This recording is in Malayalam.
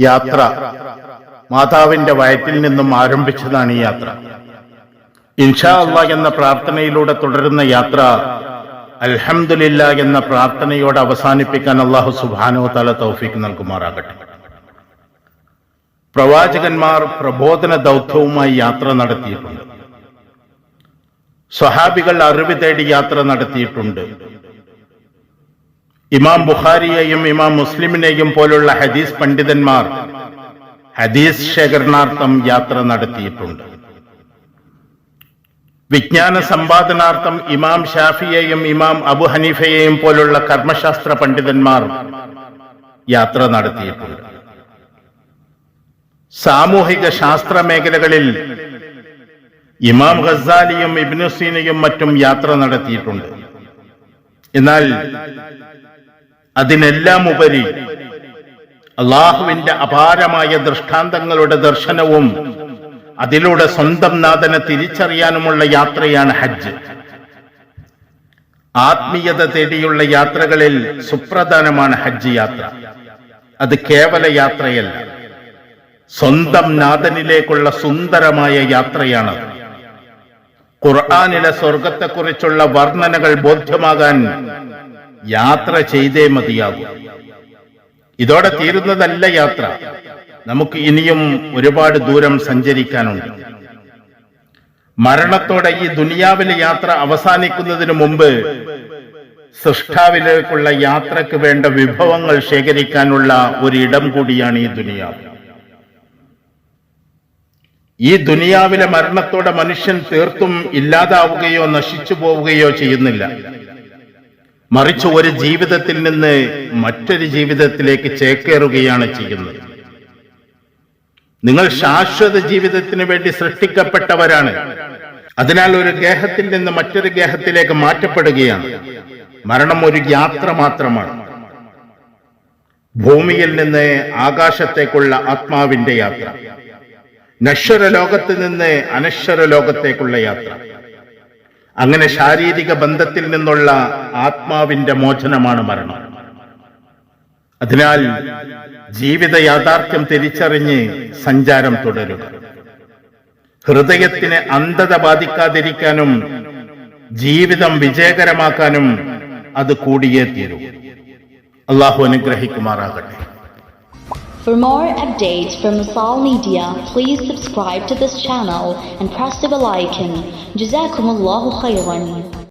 യാത്ര. മാതാവിന്റെ വയറ്റിൽ നിന്നും ആരംഭിച്ചതാണ് ഈ യാത്ര. ഇൻഷാ അല്ല എന്ന പ്രാർത്ഥനയിലൂടെ തുടരുന്ന യാത്ര അൽഹമില്ല എന്ന പ്രാർത്ഥനയോടെ അവസാനിപ്പിക്കാൻ അള്ളാഹു സുബാനോ തല തൗഫീക്ക് നൽകുമാറാകട്ടെ. പ്രവാചകന്മാർ പ്രബോധന ദൗത്യവുമായി യാത്ര നടത്തിയിട്ടുണ്ട്. സ്വഹാബികൾ അറിവ് തേടി യാത്ര നടത്തിയിട്ടുണ്ട്. ഇമാം ബുഖാരിയെയും ഇമാം മുസ്ലിമിനെയും പോലുള്ള ഹദീസ് പണ്ഡിതന്മാർ ഹദീസ് ശേഖരണാർത്ഥം യാത്ര നടത്തിയിട്ടുണ്ട്. വിജ്ഞാന സമ്പാദനാർത്ഥം ഇമാം ഷാഫിയെയും ഇമാം അബു ഹനീഫയെയും പോലുള്ള കർമ്മശാസ്ത്ര പണ്ഡിതന്മാർ യാത്ര നടത്തിയിട്ടുണ്ട്. സാമൂഹിക ശാസ്ത്ര മേഖലകളിൽ ഇമാം ഖസാലിയും ഇബ്നുസീനയും മറ്റും യാത്ര നടത്തിയിട്ടുണ്ട്. എന്നാൽ അതിനെല്ലാം ഉപരി അള്ളാഹുവിന്റെ അപാരമായ ദൃഷ്ടാന്തങ്ങളുടെ ദർശനവും അതിലൂടെ സ്വന്തം നാഥനെ തിരിച്ചറിയാനുമുള്ള യാത്രയാണ് ഹജ്ജ്. ആത്മീയത തേടിയുള്ള യാത്രകളിൽ സുപ്രധാനമാണ് ഹജ്ജ് യാത്ര. അത് കേവല യാത്രയല്ല സ്വന്തം നാഥനിലേക്കുള്ള സുന്ദരമായ യാത്രയാണ് ഖുർആാനിലെ സ്വർഗത്തെക്കുറിച്ചുള്ള വർണനകൾ ബോധ്യമാകാൻ യാത്ര ചെയ്തേ മതിയാകൂ. ഇതോടെ തീരുന്നതല്ല യാത്ര. നമുക്ക് ഇനിയും ഒരുപാട് ദൂരം സഞ്ചരിക്കാനുണ്ട്. മരണത്തോടെ ഈ ദുനിയാവിലെ യാത്ര അവസാനിക്കുന്നതിന് മുമ്പ് സൃഷ്ടാവിലേക്കുള്ള യാത്രയ്ക്ക് വേണ്ട വിഭവങ്ങൾ ശേഖരിക്കാനുള്ള ഒരിടം കൂടിയാണ് ഈ ദുനിയാവ്. ഈ ദുനിയാവിലെ മരണത്തോടെ മനുഷ്യൻ തീർത്തും ഇല്ലാതാവുകയോ നശിച്ചു പോവുകയോ ചെയ്യുന്നില്ല. മറിച്ച് ഒരു ജീവിതത്തിൽ നിന്ന് മറ്റൊരു ജീവിതത്തിലേക്ക് ചേക്കേറുകയാണ് ചെയ്യുന്നത്. നിങ്ങൾ ശാശ്വത ജീവിതത്തിന് വേണ്ടി സൃഷ്ടിക്കപ്പെട്ടവരാണ്. അതിനാൽ ഒരു ഗേഹത്തിൽ നിന്ന് മറ്റൊരു ഗേഹത്തിലേക്ക് മാറ്റപ്പെടുകയാണ്. മരണം ഒരു യാത്ര മാത്രമാണ്. ഭൂമിയിൽ നിന്ന് ആകാശത്തേക്കുള്ള ആത്മാവിന്റെ യാത്ര. നശ്വര ലോകത്ത് നിന്ന് അനശ്വര ലോകത്തേക്കുള്ള യാത്ര. അങ്ങനെ ശാരീരിക ബന്ധത്തിൽ നിന്നുള്ള ആത്മാവിന്റെ മോചനമാണ് മരണം. അതിനാൽ ജീവിത യാഥാർത്ഥ്യം തിരിച്ചറിഞ്ഞ് സഞ്ചാരം തുടരുക. ഹൃദയത്തിന് അന്ധത ബാധിക്കാതിരിക്കാനും ജീവിതം വിജയകരമാക്കാനും അത് കൂടിയേ തീരൂ. അള്ളാഹു അനുഗ്രഹിക്കുമാറാകട്ടെ. For more updates from Masal Media, please subscribe to this channel and press the bell icon. Jazakumullahu khairan.